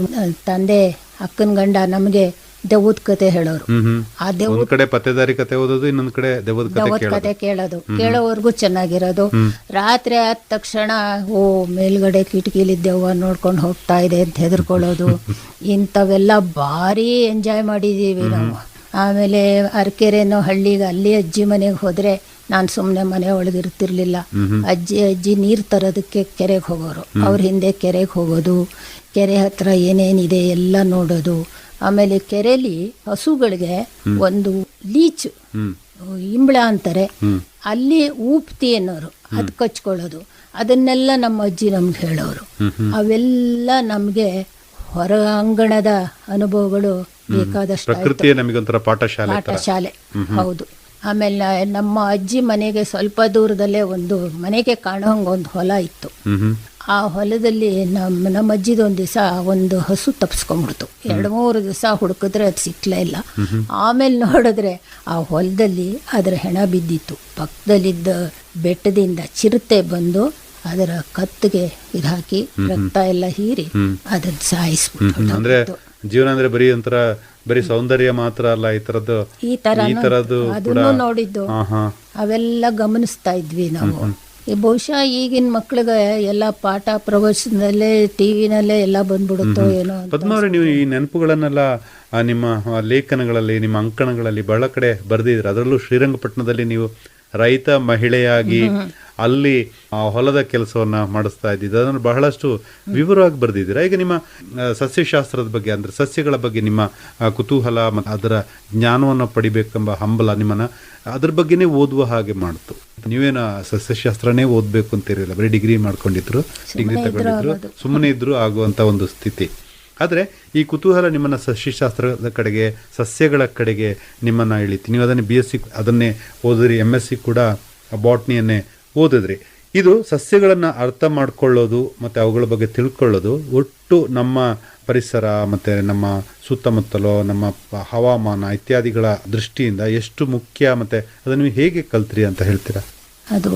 ತಂದೆ ಅಕ್ಕನ ಗಂಡ ನಮಗೆ ದೆವ್ವದ ಕತೆ ಹೇಳೋರು. ಆ ದೆವ್ವದ ಕಡೆ ಪತ್ತೆದಾರಿ ಕತೆ ಓದೋದು ಇನ್ನೊಂದ್ ಕಡೆ ದೆವ್ವದ ಕತೆ ಕೇಳೋದು ಕತೆ ಕೇಳೋದು. ಕೇಳೋವರೆಗೂ ಚೆನ್ನಾಗಿರೋದು. ರಾತ್ರಿ ಆದ ತಕ್ಷಣ ಓ ಮೇಲ್ಗಡೆ ಕಿಟಕಿಲಿ ದೆವ್ವ ನೋಡ್ಕೊಂಡು ಹೋಗ್ತಾ ಇದೆ ಅಂತ ಹೆದರ್ಕೊಳ್ಳೋದು. [LAUGHS] ಇಂಥವೆಲ್ಲ ಭಾರಿ ಎಂಜಾಯ್ ಮಾಡಿದೀವಿ ನಾವು. ಆಮೇಲೆ ಅರಕೆರೆನೋ ಹಳ್ಳಿಗೆ ಅಲ್ಲಿ ಅಜ್ಜಿ ಮನೆಗೆ ಹೋದ್ರೆ ನಾನು ಸುಮ್ಮನೆ ಮನೆ ಒಳಗೆ ಇರ್ತಿರ್ಲಿಲ್ಲ. ಅಜ್ಜಿ ಅಜ್ಜಿ ನೀರು ತರೋದಕ್ಕೆ ಕೆರೆಗೆ ಹೋಗೋರು. ಅವ್ರ ಹಿಂದೆ ಕೆರೆಗೆ ಹೋಗೋದು. ಕೆರೆ ಹತ್ರ ಏನೇನಿದೆ ಎಲ್ಲ ನೋಡೋದು. ಆಮೇಲೆ ಕೆರೆಯಲ್ಲಿ ಹಸುಗಳಿಗೆ ಒಂದು ಲೀಚ್ ಇಂಬಳ ಅಂತಾರೆ. ಅಲ್ಲಿ ಊಪ್ತಿ ಅನ್ನೋರು ಅದು ಕಚ್ಕೊಳ್ಳೋದು. ಅದನ್ನೆಲ್ಲ ನಮ್ಮ ಅಜ್ಜಿ ನಮ್ಗೆ ಹೇಳೋರು. ಅವೆಲ್ಲ ನಮಗೆ ಹೊರ ಅಂಗಣದ ಅನುಭವಗಳು ಬೇಕಾದಷ್ಟು ಪಾಠಶಾಲೆ ಹೌದು. ಆಮೇಲೆ ನಮ್ಮ ಅಜ್ಜಿ ಮನೆಗೆ ಸ್ವಲ್ಪ ದೂರದಲ್ಲೇ ಒಂದು ಮನೆಗೆ ಕಾಣೋಂಗೆ ಒಂದು ಹೊಲ ಇತ್ತು. ಆ ಹೊಲದಲ್ಲಿ ನಮ್ಮ ನಮ್ಮ ಅಜ್ಜಿದ ಒಂದು ದಿವಸ ಒಂದು ಹಸು ತಪ್ಸ್ಕೊಂಡ್ಬಿಡ್ತು. ಎರಡು ಮೂರು ದಿವಸ ಹುಡುಕಿದ್ರೆ ಅದು ಸಿಕ್ಲೇ ಇಲ್ಲ. ಆಮೇಲೆ ನೋಡಿದ್ರೆ ಆ ಹೊಲದಲ್ಲಿ ಅದರ ಹೆಣ ಬಿದ್ದಿತ್ತು. ಪಕ್ಕದಲ್ಲಿದ್ದ ಬೆಟ್ಟದಿಂದ ಚಿರತೆ ಬಂದು ಅದರ ಕತ್ತಿಗೆ ಇದು ಹಾಕಿ ರಕ್ತ ಎಲ್ಲ ಹೀರಿ ಅದನ್ನ ಸಾಯಿಸ್ಬಿಟ್ಟು ಅಂದ್ರೆ ಜೀವನ ಅಂದ್ರೆ ಬರೀ ಒಂಥರ ಬರೀ ಸೌಂದರ್ಯ ಮಾತ್ರ ಅಲ್ಲ ಈ ತರದ್ದು ಈ ತರ ಈ ತರದ್ದು ನೋಡಿದ್ದು. ಅವೆಲ್ಲ ಗಮನಿಸ್ತಾ ಇದ್ವಿ ನಾವು. ಬಹುಶಃ ಈಗಿನ ಮಕ್ಳಿಗೆ ಎಲ್ಲ ಪಾಠ ಪ್ರವಚನದಲ್ಲೇ ಟಿವಿನಲ್ಲೇ ಎಲ್ಲ ಬಂದ್ಬಿಡುತ್ತೋ ಏನೋ ಪದ್ಮಾವ್ರೆ ಪದ್ಮಾವರಿ ನೀವು ಈ ನೆನಪುಗಳನ್ನೆಲ್ಲ ನಿಮ್ಮ ಲೇಖನಗಳಲ್ಲಿ ನಿಮ್ಮ ಅಂಕಣಗಳಲ್ಲಿ ಬಹಳ ಕಡೆ ಬರೆದಿದ್ರೆ ಅದರಲ್ಲೂ ಶ್ರೀರಂಗಪಟ್ಟಣದಲ್ಲಿ ನೀವು ರೈತ ಮಹಿಳೆಯಾಗಿ ಅಲ್ಲಿ ಹೊಲದ ಕೆಲಸವನ್ನ ಮಾಡಿಸ್ತಾ ಇದ್ದಿದ್ದು ಅದನ್ನು ಬಹಳಷ್ಟು ವಿವರವಾಗಿ ಬರೆದಿದ್ದೀರಾ? ಈಗ ನಿಮ್ಮ ಸಸ್ಯಶಾಸ್ತ್ರದ ಬಗ್ಗೆ ಅಂದ್ರೆ ಸಸ್ಯಗಳ ಬಗ್ಗೆ ನಿಮ್ಮ ಕುತೂಹಲ ಮತ್ತು ಅದರ ಜ್ಞಾನವನ್ನು ಪಡಿಬೇಕೆಂಬ ಹಂಬಲ ನಿಮ್ಮನ್ನ ಅದ್ರ ಬಗ್ಗೆನೇ ಓದುವ ಹಾಗೆ ಮಾಡ್ತು. ನೀವೇನ ಸಸ್ಯಶಾಸ್ತ್ರನೇ ಓದ್ಬೇಕು ಅಂತಿರಲಿಲ್ಲ ಬರೀ ಡಿಗ್ರಿ ಮಾಡ್ಕೊಂಡಿದ್ರು ಡಿಗ್ರಿ ತಗೊಂಡಿದ್ರು ಸುಮ್ಮನೆ ಇದ್ರು ಆಗುವಂತ ಒಂದು ಸ್ಥಿತಿ. ಆದರೆ ಈ ಕುತೂಹಲ ನಿಮ್ಮನ್ನು ಸಸ್ಯಶಾಸ್ತ್ರದ ಕಡೆಗೆ ಸಸ್ಯಗಳ ಕಡೆಗೆ ನಿಮ್ಮನ್ನು ಇಳಿತಿ. ನೀವು ಅದನ್ನೇ ಬಿ ಎಸ್ ಸಿ ಅದನ್ನೇ ಓದಿರಿ ಎಂ ಎಸ್ ಸಿ ಕೂಡ ಬಾಟ್ನಿಯನ್ನೇ ಓದಿದ್ರಿ. ಇದು ಸಸ್ಯಗಳನ್ನು ಅರ್ಥ ಮಾಡ್ಕೊಳ್ಳೋದು ಮತ್ತು ಅವುಗಳ ಬಗ್ಗೆ ತಿಳ್ಕೊಳ್ಳೋದು ಒಟ್ಟು ನಮ್ಮ ಪರಿಸರ ಮತ್ತು ನಮ್ಮ ಸುತ್ತಮುತ್ತಲು ನಮ್ಮ ಹವಾಮಾನ ಇತ್ಯಾದಿಗಳ ದೃಷ್ಟಿಯಿಂದ ಎಷ್ಟು ಮುಖ್ಯ ಮತ್ತು ಅದನ್ನು ಹೇಗೆ ಕಲ್ತ್ರಿ ಅಂತ ಹೇಳ್ತೀರಾ? ಅದು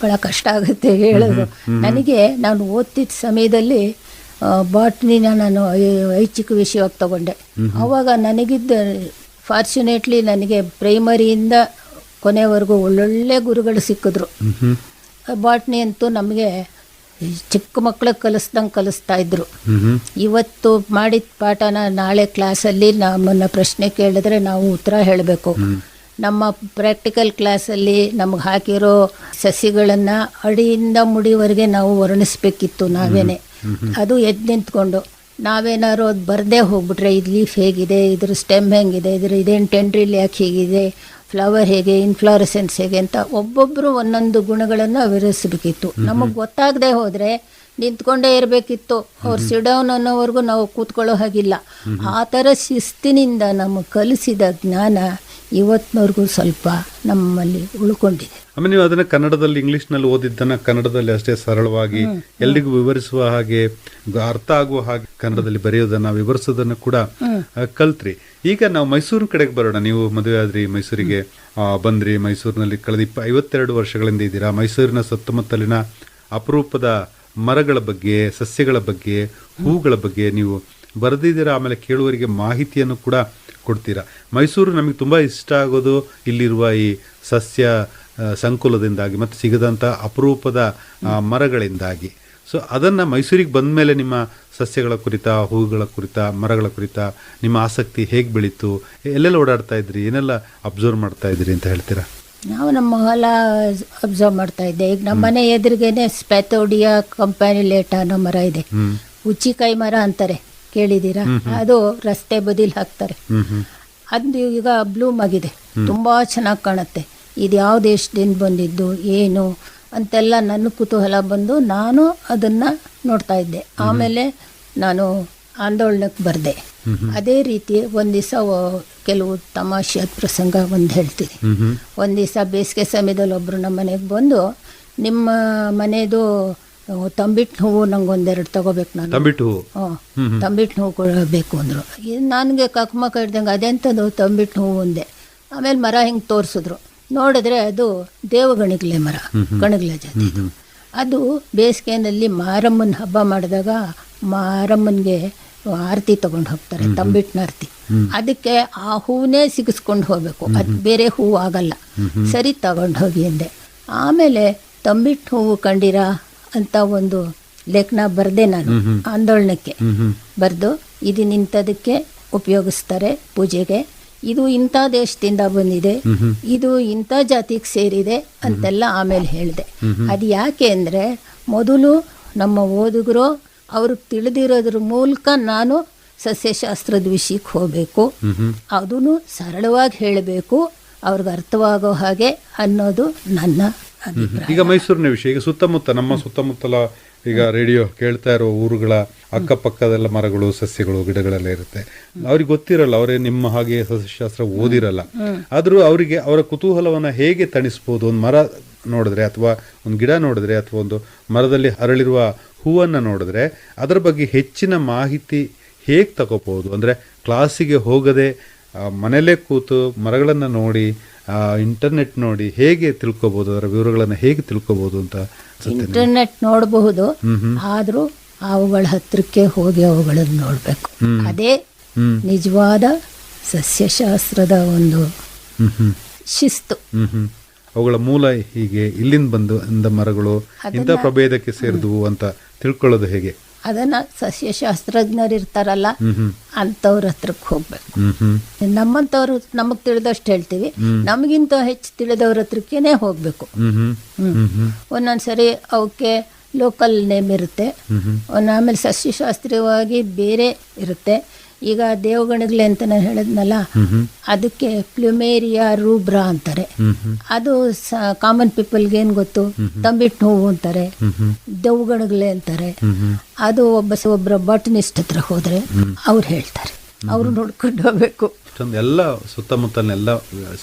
ಭಾಳ ಕಷ್ಟ ಆಗುತ್ತೆ ಹೇಳೋದು. ನನಗೆ ನಾನು ಓದ್ತಿದ್ದ ಸಮಯದಲ್ಲಿ ಬಾಟ್ನಿನ ನಾನು ಐಚ್ಛಿಕ ವಿಷಯವಾಗಿ ತಗೊಂಡೆ. ಅವಾಗ ನನಗಿದ್ದ ಫಾರ್ಚುನೇಟ್ಲಿ ನನಗೆ ಪ್ರೈಮರಿಯಿಂದ ಕೊನೆವರೆಗೂ ಒಳ್ಳೊಳ್ಳೆ ಗುರುಗಳು ಸಿಕ್ಕಿದ್ರು. ಬಾಟ್ನಿ ಅಂತೂ ನಮಗೆ ಚಿಕ್ಕ ಮಕ್ಕಳಿಗೆ ಕಲಿಸ್ದಂಗೆ ಕಲಿಸ್ತಾ ಇದ್ರು. ಇವತ್ತು ಮಾಡಿದ ಪಾಠನ ನಾಳೆ ಕ್ಲಾಸಲ್ಲಿ ನಮ್ಮನ್ನು ಪ್ರಶ್ನೆ ಕೇಳಿದ್ರೆ ನಾವು ಉತ್ತರ ಹೇಳಬೇಕು. ನಮ್ಮ ಪ್ರಾಕ್ಟಿಕಲ್ ಕ್ಲಾಸಲ್ಲಿ ನಮಗೆ ಹಾಕಿರೋ ಸಸಿಗಳನ್ನು ಅಡಿಯಿಂದ ಮುಡಿವರೆಗೆ ನಾವು ವರ್ಣಿಸ್ಬೇಕಿತ್ತು ನಾವೇನೆ. ಅದು ಎದ್ದು ನಿಂತ್ಕೊಂಡು. ನಾವೇನಾದ್ರು ಅದು ಬರದೇ ಹೋಗ್ಬಿಟ್ರೆ ಇದು ಲೀಫ್ ಹೇಗಿದೆ? ಇದ್ರ ಸ್ಟೆಮ್ ಹೆಂಗಿದೆ? ಇದ್ರ ಇದೇನು ಟೆಂಡ್ರಿಲ್ ಯಾಕೆ ಹೀಗಿದೆ? ಫ್ಲವರ್ ಹೇಗೆ ಇನ್ಫ್ಲಾರಸೆನ್ಸ್ ಹೇಗೆ ಅಂತ ಒಬ್ಬೊಬ್ಬರು ಒಂದೊಂದು ಗುಣಗಳನ್ನು ವಿವರಿಸಬೇಕಿತ್ತು. ನಮಗೆ ಗೊತ್ತಾಗದೆ ಹೋದರೆ ನಿಂತ್ಕೊಂಡೇ ಇರಬೇಕಿತ್ತು. ಅವ್ರು ಸಿಡೌನ್ ಅನ್ನೋವರೆಗೂ ನಾವು ಕೂತ್ಕೊಳ್ಳೋ ಹಾಗಿಲ್ಲ. ಆ ಥರ ಶಿಸ್ತಿನಿಂದ ನಮಗೆ ಕಲಿಸಿದ ಜ್ಞಾನ ಇವತ್ತಿನವರೆಗೂ ಸ್ವಲ್ಪ ನಮ್ಮಲ್ಲಿ ಉಳ್ಕೊಂಡಿದೆ. ಆಮೇಲೆ ನೀವು ಅದನ್ನ ಕನ್ನಡದಲ್ಲಿ ಇಂಗ್ಲಿಷ್ನಲ್ಲಿ ಓದಿದ್ದನ್ನ ಕನ್ನಡದಲ್ಲಿ ಅಷ್ಟೇ ಸರಳವಾಗಿ ಎಲ್ರಿಗೂ ವಿವರಿಸುವ ಹಾಗೆ ಅರ್ಥ ಆಗುವ ಹಾಗೆ ಕನ್ನಡದಲ್ಲಿ ಬರೆಯೋದನ್ನ ವಿವರಿಸೋದನ್ನ ಕೂಡ ಕಲ್ತ್ರಿ. ಈಗ ನಾವು ಮೈಸೂರು ಕಡೆಗೆ ಬರೋಣ. ನೀವು ಮದುವೆ ಆದ್ರಿ ಮೈಸೂರಿಗೆ ಬಂದ್ರಿ ಮೈಸೂರಿನಲ್ಲಿ ಕಳೆದ ಇಪ್ಪ ಐವತ್ತೆರಡು ವರ್ಷಗಳಿಂದ ಇದ್ದೀರಾ? ಮೈಸೂರಿನ ಸುತ್ತಮುತ್ತಲಿನ ಅಪರೂಪದ ಮರಗಳ ಬಗ್ಗೆ ಸಸ್ಯಗಳ ಬಗ್ಗೆ ಹೂಗಳ ಬಗ್ಗೆ ನೀವು ಬರೆದಿದ್ದೀರಾ? ಆಮೇಲೆ ಕೇಳುವರಿಗೆ ಮಾಹಿತಿಯನ್ನು ಕೂಡ ಕೊಡ್ತೀರಾ? ಮೈಸೂರು ನಮಗೆ ತುಂಬ ಇಷ್ಟ ಆಗೋದು ಇಲ್ಲಿರುವ ಈ ಸಸ್ಯ ಸಂಕುಲದಿಂದಾಗಿ ಮತ್ತು ಸಿಗದಂಥ ಅಪರೂಪದ ಮರಗಳಿಂದಾಗಿ. ಸೊ ಅದನ್ನು ಮೈಸೂರಿಗೆ ಬಂದ ಮೇಲೆ ನಿಮ್ಮ ಸಸ್ಯಗಳ ಕುರಿತ ಹೂವುಗಳ ಕುರಿತ ಮರಗಳ ಕುರಿತ ನಿಮ್ಮ ಆಸಕ್ತಿ ಹೇಗೆ ಬೆಳೀತು? ಎಲ್ಲೆಲ್ಲ ಓಡಾಡ್ತಾ ಇದ್ರಿ? ಏನೆಲ್ಲ ಅಬ್ಸರ್ವ್ ಮಾಡ್ತಾ ಇದ್ರಿ ಅಂತ ಹೇಳ್ತೀರಾ? ನಾವು ನಮ್ಮ ಹೊಲ ಅಬ್ಸರ್ವ್ ಮಾಡ್ತಾ ಇದ್ದೆ. ಈಗ ನಮ್ಮ ಮನೆ ಎದುರಿಗೇನೆ ಸ್ಪ್ಯಾಥೋಡಿಯಾ ಕಂಪ್ಯಾನಿಲೇಟ ಅನ್ನೋ ಮರ ಇದೆ. ಹುಚ್ಚಿಕಾಯಿ ಮರ ಅಂತಾರೆ. ಕೇಳಿದ್ದೀರಾ ಅದು ರಸ್ತೆ ಬದಿಲಿ ಹಾಕ್ತಾರೆ. ಅದು ಈಗ ಬ್ಲೂಮ್ ಆಗಿದೆ. ತುಂಬ ಚೆನ್ನಾಗಿ ಕಾಣುತ್ತೆ. ಇದು ಯಾವ ದೇಶದಿಂದ ಬಂದಿದ್ದು ಏನು ಅಂತೆಲ್ಲ ನನ್ನ ಕುತೂಹಲ ಬಂದು ನಾನು ಅದನ್ನ ನೋಡ್ತಾ ಇದ್ದೆ. ಆಮೇಲೆ ನಾನು ಆಂದೋಲನಕ್ಕೆ ಬರ್ದೆ. ಅದೇ ರೀತಿ ಒಂದು ದಿವಸ ಕೆಲವು ತಮಾಷೆಯ ಪ್ರಸಂಗ ಒಂದು ಹೇಳ್ತೀನಿ. ಒಂದು ದಿವಸ ಬೇಸಿಗೆ ಸಮಯದಲ್ಲಿ ಒಬ್ರು ನಮ್ಮ ಮನೆಗೆ ಬಂದು ನಿಮ್ಮ ಮನೆದು ತಂಬಿಟ್ಟು ಹೂವು ನಂಗೆ ಒಂದೆರಡು ತಗೋಬೇಕು ನಾನು. ತಂಬಿಟ್ಟು ಹೂವು? ಹ್ಞೂ ತಂಬಿಟ್ಟು ಹೂವು ಕೊಡಬೇಕು ಅಂದರು. ನನಗೆ ಕಕ್ಮಕ್ಕ ಕಡ್ದಂಗೆ ಅದೆಂಥದ್ದು ತಂಬಿಟ್ಟು ಹೂವು ಒಂದೇ. ಆಮೇಲೆ ಮರ ಹಿಂಗೆ ತೋರಿಸಿದ್ರು. ನೋಡಿದ್ರೆ ಅದು ದೇವಗಣಿಗ್ಲೆ ಮರ ಗಣಗ್ಲೆ ಜಾತಿ ಅದು ಬೇಸಿಗೆನಲ್ಲಿ ಮಾರಮ್ಮನ ಹಬ್ಬ ಮಾಡಿದಾಗ ಮಾರಮ್ಮನಿಗೆ ಆರತಿ ತಗೊಂಡು ಹೋಗ್ತಾರೆ ತಂಬಿಟ್ಟಿನ ಆರತಿ. ಅದಕ್ಕೆ ಆ ಹೂವನ್ನೇ ಸಿಗಿಸ್ಕೊಂಡು ಹೋಗ್ಬೇಕು. ಅದು ಬೇರೆ ಹೂವು ಆಗಲ್ಲ. ಸರಿ ತಗೊಂಡು ಹೋಗಿ ಅಂದೆ. ಆಮೇಲೆ ತಂಬಿಟ್ಟು ಹೂವು ಕಂಡಿರಾ? ಅಂತ ಒಂದು ಲೇಖನ ಬರ್ದೆ ನಾನು ಆಂದೋಲನಕ್ಕೆ. ಬರೆದು ಇದು ನಿಂತದಕ್ಕೆ ಉಪಯೋಗಿಸ್ತಾರೆ ಪೂಜೆಗೆ. ಇದು ಇಂಥ ದೇಶದಿಂದ ಬಂದಿದೆ. ಇದು ಇಂಥ ಜಾತಿಗೆ ಸೇರಿದೆ ಅಂತೆಲ್ಲ ಆಮೇಲೆ ಹೇಳಿದೆ. ಅದು ಯಾಕೆ ಅಂದರೆ ಮೊದಲು ನಮ್ಮ ಓದುಗರು ಅವ್ರಿಗೆ ತಿಳಿದಿರೋದ್ರ ಮೂಲಕ ನಾನು ಸಸ್ಯಶಾಸ್ತ್ರದ ವಿಷಯಕ್ಕೆ ಹೋಗಬೇಕು. ಅದನ್ನು ಸರಳವಾಗಿ ಹೇಳಬೇಕು. ಅವ್ರಿಗೆ ಅರ್ಥವಾಗೋ ಹಾಗೆ ಅನ್ನೋದು ನನ್ನ ಈಗ ಮೈಸೂರಿನ ವಿಷಯ, ಈಗ ಸುತ್ತಮುತ್ತ, ನಮ್ಮ ಸುತ್ತಮುತ್ತಲ ಈಗ ರೇಡಿಯೋ ಕೇಳ್ತಾ ಇರೋ ಊರುಗಳ ಅಕ್ಕಪಕ್ಕದೆಲ್ಲ ಮರಗಳು, ಸಸ್ಯಗಳು, ಗಿಡಗಳೆಲ್ಲ ಇರುತ್ತೆ. ಅವ್ರಿಗೆ ಗೊತ್ತಿರಲ್ಲ, ಅವರೇ ನಿಮ್ಮ ಹಾಗೆ ಸಸ್ಯಶಾಸ್ತ್ರ ಓದಿರಲ್ಲ. ಆದರೂ ಅವರಿಗೆ ಅವರ ಕುತೂಹಲವನ್ನ ಹೇಗೆ ತಣಿಸ್ಬೋದು? ಒಂದು ಮರ ನೋಡಿದ್ರೆ ಅಥವಾ ಒಂದು ಗಿಡ ನೋಡಿದ್ರೆ ಅಥವಾ ಒಂದು ಮರದಲ್ಲಿ ಅರಳಿರುವ ಹೂವನ್ನು ನೋಡಿದ್ರೆ ಅದರ ಬಗ್ಗೆ ಹೆಚ್ಚಿನ ಮಾಹಿತಿ ಹೇಗೆ ತಗೋಬಹುದು? ಅಂದ್ರೆ ಕ್ಲಾಸಿಗೆ ಹೋಗದೆ ಮನೆಯಲ್ಲೇ ಕೂತು ಮರಗಳನ್ನು ನೋಡಿ ಇಂಟರ್ನೆಟ್ ನೋಡಿ ಹೇಗೆ ತಿಳ್ಕೊಬೋದು ಅದರ ವಿವರಗಳನ್ನು ಹೇಗೆ ತಿಳ್ಕೊಬೋದು ಅಂತ? ಇಂಟರ್ನೆಟ್ ನೋಡಬಹುದು ಆದರೂ ಅವುಗಳ ಹತ್ತಿರಕ್ಕೆ ಹೋಗಿ ಅವುಗಳನ್ನು ನೋಡಬೇಕು. ಅದೇ. ನಿಜವಾದ ಸಸ್ಯಶಾಸ್ತ್ರದ ಒಂದು ಶಿಸ್ತು. ಅವುಗಳ ಮೂಲ ಹೀಗೆ ಇಲ್ಲಿಂದ ಬಂದು ಇಂದ ಮರಗಳು ಇಂಥ ಪ್ರಭೇದಕ್ಕೆ ಸೇರಿದವು ಅಂತ ತಿಳ್ಕೊಳ್ಳೋದು ಹೇಗೆ? ಅದನ್ನ ಸಸ್ಯಶಾಸ್ತ್ರಜ್ಞರು ಇರ್ತಾರಲ್ಲ ಅಂಥವ್ರ ಹತ್ರಕ್ಕೆ ಹೋಗ್ಬೇಕು. ನಮ್ಮಂಥವ್ರು ನಮಗೆ ತಿಳಿದಷ್ಟು ಹೇಳ್ತೀವಿ. ನಮಗಿಂತ ಹೆಚ್ಚು ತಿಳಿದವ್ರ ಹತ್ರಕ್ಕೇನೆ ಹೋಗಬೇಕು. ಒಂದೊಂದ್ಸರಿ ಅವಕ್ಕೆ ಲೋಕಲ್ ನೇಮ್ ಇರುತ್ತೆ. ಆಮೇಲೆ ಸಸ್ಯಶಾಸ್ತ್ರೀಯವಾಗಿ ಬೇರೆ ಇರುತ್ತೆ. ಈಗ ದೇವಗಣಗ್ಲೆ ಅಂತ ನಾನು ಹೇಳಿದ್ನಲ್ಲ ಅದಕ್ಕೆ ಪ್ಲುಮೇರಿಯಾ ರೂಬ್ರಾ ಅಂತಾರೆ. ಅದು ಕಾಮನ್ ಪೀಪಲ್ಗೆ ಏನು ಗೊತ್ತು? ತಂಬಿಟ್ಟು ನೋವು ಅಂತಾರೆ. ದೇವಗಣಗಳೇ ಅಂತಾರೆ. ಅದು ಒಬ್ಬ ಒಬ್ಬರ ಬಾಟನಿಸ್ಟ್ ಹತ್ರ ಹೋದ್ರೆ ಅವ್ರು ಹೇಳ್ತಾರೆ. ಅವರು ನೋಡ್ಕೊಂಡು ಹೋಗ್ಬೇಕು. ಇಷ್ಟೊಂದು ಎಲ್ಲ ಸುತ್ತಮುತ್ತಲಿನ ಎಲ್ಲ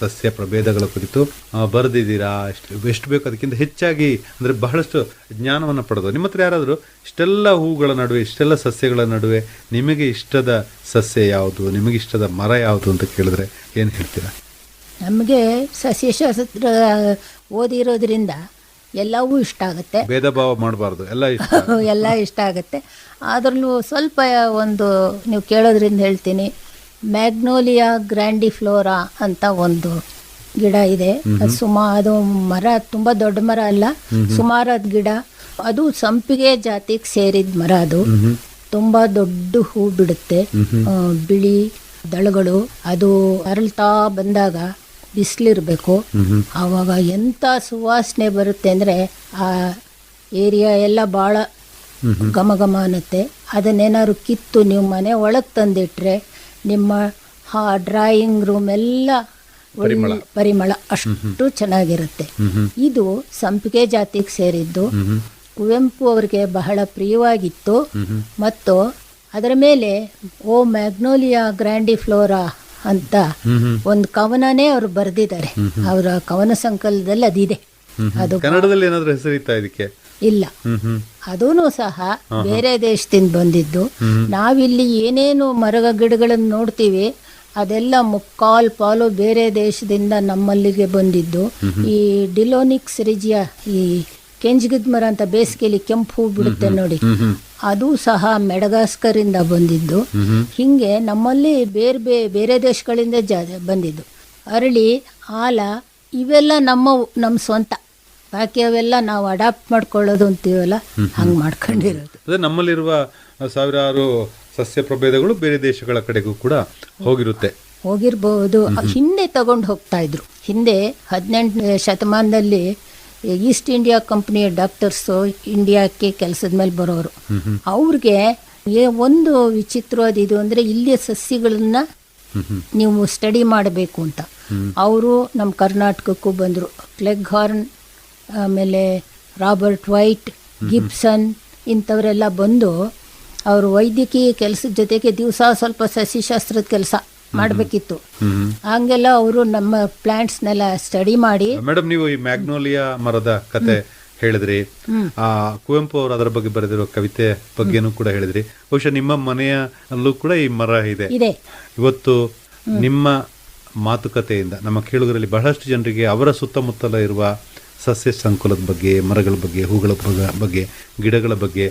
ಸಸ್ಯ ಪ್ರಭೇದಗಳ ಕುರಿತು ಬರೆದಿದ್ದೀರಾ? ಎಷ್ಟು ಎಷ್ಟು ಬೇಕು ಅದಕ್ಕಿಂತ ಹೆಚ್ಚಾಗಿ ಅಂದರೆ ಬಹಳಷ್ಟು ಜ್ಞಾನವನ್ನು ಪಡೆದು. ನಿಮ್ಮ ಹತ್ರ ಯಾರಾದರೂ ಇಷ್ಟೆಲ್ಲ ಹೂಗಳ ನಡುವೆ ಇಷ್ಟೆಲ್ಲ ಸಸ್ಯಗಳ ನಡುವೆ ನಿಮಗೆ ಇಷ್ಟದ ಸಸ್ಯ ಯಾವುದು ನಿಮಗೆ ಇಷ್ಟದ ಮರ ಯಾವುದು ಅಂತ ಕೇಳಿದ್ರೆ ಏನು ಹೇಳ್ತೀರಾ? ನಮಗೆ ಸಸ್ಯಶಾಸ್ತ್ರ ಓದಿರೋದ್ರಿಂದ ಎಲ್ಲವೂ ಇಷ್ಟ ಆಗುತ್ತೆ. ಭೇದ ಭಾವ ಮಾಡಬಾರ್ದು ಎಲ್ಲ ಎಲ್ಲ ಇಷ್ಟ ಆಗುತ್ತೆ. [LAUGHS] ಆದ್ರೂ ಸ್ವಲ್ಪ ಒಂದು ನೀವು ಕೇಳೋದ್ರಿಂದ ಹೇಳ್ತೀನಿ. ಮ್ಯಾಗ್ನೋಲಿಯಾ ಗ್ರ್ಯಾಂಡಿಫ್ಲೋರಾ ಅಂತ ಒಂದು ಗಿಡ ಇದೆ. ಅದು ಸುಮಾ ಅದು ಮರ ತುಂಬ ದೊಡ್ಡ ಮರ ಅಲ್ಲ. ಸುಮಾರಾದ ಗಿಡ ಅದು ಸಂಪಿಗೆ ಜಾತಿಗೆ ಸೇರಿದ ಮರ ಅದು. ತುಂಬ ದೊಡ್ಡ ಹೂ ಬಿಡುತ್ತೆ. ಬಿಳಿ ದಳಗಳು ಅದು ಅರಳ್ತಾ ಬಂದಾಗ ಬಿಸಿಲಿರಬೇಕು. ಆವಾಗ ಎಂಥ ಸುವಾಸನೆ ಬರುತ್ತೆ ಅಂದರೆ ಆ ಏರಿಯಾ ಎಲ್ಲ ಭಾಳ ಘಮ ಘಮ ಅನ್ನತ್ತೆ. ಅದನ್ನೇನಾದ್ರು ಕಿತ್ತು ನೀವು ಮನೆ ಒಳಗೆ ತಂದಿಟ್ರೆ ನಿಮ್ಮ ಹಾ ಡ್ರಾಯಿಂಗ್ ರೂಮ್ ಎಲ್ಲ ಒಳ್ಳೆ ಪರಿಮಳ. ಅಷ್ಟು ಚೆನ್ನಾಗಿರುತ್ತೆ. ಇದು ಸಂಪಿಗೆ ಜಾತಿಗೆ ಸೇರಿದ್ದು. ಕುವೆಂಪು ಅವರಿಗೆ ಬಹಳ ಪ್ರಿಯವಾಗಿತ್ತು. ಮತ್ತು ಅದರ ಮೇಲೆ ಓ ಮ್ಯಾಗ್ನೋಲಿಯಾ ಗ್ರ್ಯಾಂಡಿಫ್ಲೋರಾ ಅಂತ ಒಂದು ಕವನನೇ ಅವರು ಬರೆದಿದ್ದಾರೆ. ಅವರ ಕವನ ಸಂಕಲನದಲ್ಲಿ ಅದಿದೆ. ಅದು ಕನ್ನಡದಲ್ಲಿ ಏನಾದರೂ ಹೆಸರಿತ್ತಾ ಇದಕ್ಕೆ? ಇಲ್ಲ. ಅದೂ ಸಹ ಬೇರೆ ದೇಶದಿಂದ ಬಂದಿದ್ದು. ನಾವಿಲ್ಲಿ ಏನೇನು ಮರ ಗಿಡಗಳನ್ನು ನೋಡ್ತೀವಿ ಅದೆಲ್ಲ ಮುಕ್ಕಾಲ್ ಪಾಲು ಬೇರೆ ದೇಶದಿಂದ ನಮ್ಮಲ್ಲಿಗೆ ಬಂದಿದ್ದು. ಈ ಡಿಲೋನಿಕ್ಸ್ ರಿಜಿಯ ಈ ಕೆಂಜ್ಗಿದ್ ಮರ ಅಂತ ಬೇಸಿಗೆಯಲ್ಲಿ ಕೆಂಪು ಹೂ ಬಿಡುತ್ತೆ ನೋಡಿ. ಅದು ಸಹ ಮೆಡಗಾಸ್ಕರಿಂದ ಬಂದಿದ್ದು. ಹಿಂಗೆ ನಮ್ಮಲ್ಲಿ ಬೇರೆ ಬೇರೆ ಬೇರೆ ದೇಶಗಳಿಂದ ಜಾ ಬಂದಿದ್ದು. ಅರಳಿ ಆಲ ಇವೆಲ್ಲ ನಮ್ಮ ನಮ್ಮ ಸ್ವಂತ. ಬಾಕಿ ಅವೆಲ್ಲ ನಾವು ಅಡಾಪ್ಟ್ ಮಾಡ್ಕೊಳ್ಳೋದು ಅಂತೀವಲ್ಲ ಹಂಗೆ ಮಾಡ್ಕೊಂಡಿರೋದು. ಅದೇ ನಮ್ಮಲ್ಲಿರುವ ಸಾವಿರಾರು ಸಸ್ಯ ಪ್ರಭೇದಗಳು ಬೇರೆ ದೇಶಗಳ ಕಡೆಗೂ ಕೂಡ ಹೋಗಿರುತ್ತೆ. ಹೋಗಿರ್ಬೋದು. ಹಿಂದೆ ತಗೊಂಡು ಹೋಗ್ತಾ ಇದ್ರು. ಹಿಂದೆ ಹದಿನೆಂಟನೇ ಶತಮಾನದಲ್ಲಿ ಈಸ್ಟ್ ಇಂಡಿಯಾ ಕಂಪ್ನಿಯ ಡಾಕ್ಟರ್ಸು ಇಂಡಿಯಾಕ್ಕೆ ಕೆಲಸದ ಮೇಲೆ ಬರೋರು. ಅವ್ರಿಗೆ ಏ- ಒಂದು ವಿಚಿತ್ರವಾದ ಇದು ಅಂದರೆ ಇಲ್ಲಿಯ ಸಸ್ಯಗಳನ್ನ ನೀವು ಸ್ಟಡಿ ಮಾಡಬೇಕು ಅಂತ. ಅವರು ನಮ್ಮ ಕರ್ನಾಟಕಕ್ಕೂ ಬಂದರು. ಕ್ಲೆಗ್ ಹಾರ್ನ್ ಆಮೇಲೆ ರಾಬರ್ಟ್ ವೈಟ್ ಗಿಬ್ಸನ್ ಇಂಥವರೆಲ್ಲ ಬಂದು ಅವರು ವೈದ್ಯಕೀಯ ಕೆಲಸದ ಜೊತೆಗೆ ದಿವಸ ಸ್ವಲ್ಪ ಸಸ್ಯಶಾಸ್ತ್ರದ ಕೆಲಸ ಮಾಡಬೇಕಿತ್ತು. ಹಂಗೆಲ್ಲ ಅವರು ನಮ್ಮ ಪ್ಲಾಂಟ್ಸ್ನೆಲ್ಲ ಸ್ಟಡಿ ಮಾಡಿ. ಮೇಡಮ್ ನೀವು ಈ ಮ್ಯಾಗ್ನೋಲಿಯಾ ಮರದ ಕತೆ ಹೇಳಿದ್ರಿ. ಆ ಕುವೆಂಪು ಅವರು ಅದರ ಬಗ್ಗೆ ಬರೆದಿರೋ ಕವಿತೆ ಬಗ್ಗೆನೂ ಕೂಡ ಹೇಳಿದ್ರಿ. ಬಹುಶಃ ನಿಮ್ಮ ಮನೆಯಲ್ಲೂ ಕೂಡ ಈ ಮರ ಇದೆ. ಇದೆ. ಇವತ್ತು ನಿಮ್ಮ ಮಾತುಕತೆಯಿಂದ ನಮ್ಮ ಕೇಳುಗರಲ್ಲಿ ಬಹಳಷ್ಟು ಜನರಿಗೆ ಅವರ ಸುತ್ತಮುತ್ತಲ ಇರುವ ಸಸ್ಯ ಸಂಕುಲದ ಬಗ್ಗೆ ಮರಗಳ ಬಗ್ಗೆ ಹೂಗಳ ಬಗ್ಗೆ ಗಿಡಗಳ ಬಗ್ಗೆ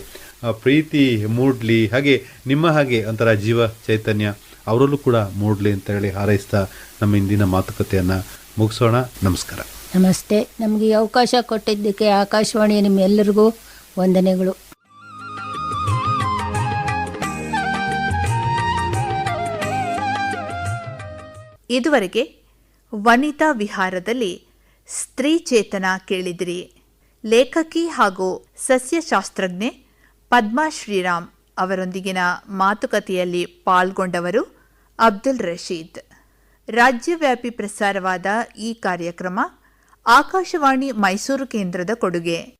ಪ್ರೀತಿ ಮೂಡ್ಲಿ ಹಾಗೆ ನಿಮ್ಮ ಹಾಗೆ ಒಂಥರ ಜೀವ ಚೈತನ್ಯ ಅವರಲ್ಲೂ ಕೂಡ ಮೂಡ್ಲಿ ಅಂತ ಹೇಳಿ ಹಾರೈಸ್ತಾ ನಮ್ಮ ಇಂದಿನ ಮಾತುಕತೆಯನ್ನು ಮುಗಿಸೋಣ. ನಮಸ್ಕಾರ. ನಮಸ್ತೆ. ನಮಗೆ ಅವಕಾಶ ಕೊಟ್ಟಿದ್ದಕ್ಕೆ ಆಕಾಶವಾಣಿ ನಿಮ್ಮೆಲ್ಲರಿಗೂ ವಂದನೆಗಳು. ಇದುವರೆಗೆ ವನಿತಾ ವಿಹಾರದಲ್ಲಿ ಸ್ತ್ರೀ ಚೇತನ ಕೇಳಿದಿರಿ. ಲೇಖಕಿ ಹಾಗೂ ಸಸ್ಯಶಾಸ್ತ್ರಜ್ಞೆ ಪದ್ಮಾ ಶ್ರೀರಾಮ್ ಅವರೊಂದಿಗಿನ ಮಾತುಕತೆಯಲ್ಲಿ ಪಾಲ್ಗೊಂಡವರು ಅಬ್ದುಲ್ ರಶೀದ್. ರಾಜ್ಯವ್ಯಾಪಿ ಪ್ರಸಾರವಾದ ಈ ಕಾರ್ಯಕ್ರಮ ಆಕಾಶವಾಣಿ ಮೈಸೂರು ಕೇಂದ್ರದ ಕೊಡುಗೆ.